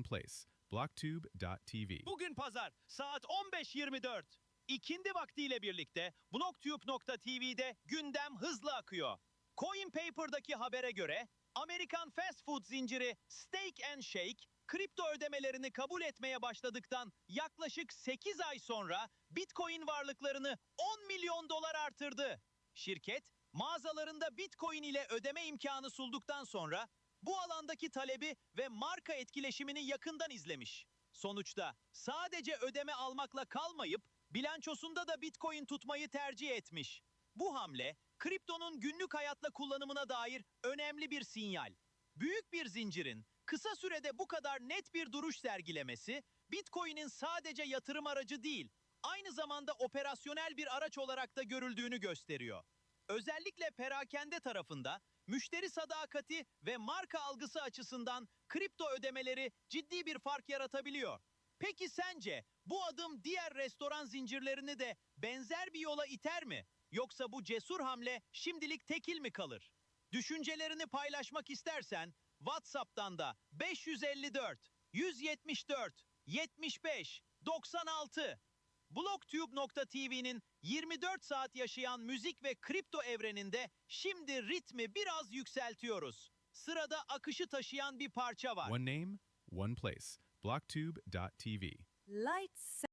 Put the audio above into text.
one place. blocktube.tv. Bugün pazar saat 15.24. İkindi vaktiyle birlikte blocktube.tv'de gündem hızlı akıyor. Coin Paper'daki habere göre Amerikan fast food zinciri Steak and Shake kripto ödemelerini kabul etmeye başladıktan yaklaşık 8 ay sonra Bitcoin varlıklarını 10 milyon dolar artırdı. Şirket mağazalarında Bitcoin ile ödeme imkanı sulduktan sonra bu alandaki talebi ve marka etkileşimini yakından izlemiş. Sonuçta sadece ödeme almakla kalmayıp bilançosunda da Bitcoin tutmayı tercih etmiş. Bu hamle kriptonun günlük hayatla kullanımına dair önemli bir sinyal. Büyük bir zincirin kısa sürede bu kadar net bir duruş sergilemesi Bitcoin'in sadece yatırım aracı değil, aynı zamanda operasyonel bir araç olarak da görüldüğünü gösteriyor. Özellikle perakende tarafında müşteri sadakati ve marka algısı açısından kripto ödemeleri ciddi bir fark yaratabiliyor. Peki sence bu adım diğer restoran zincirlerini de benzer bir yola iter mi? Yoksa bu cesur hamle şimdilik tekil mi kalır? Düşüncelerini paylaşmak istersen WhatsApp'tan da 554 174 75 96 Blocktube.tv'nin 24 saat yaşayan müzik ve kripto evreninde şimdi ritmi biraz yükseltiyoruz. Sırada akışı taşıyan bir parça var. One name, one place. blocktube.tv. Lights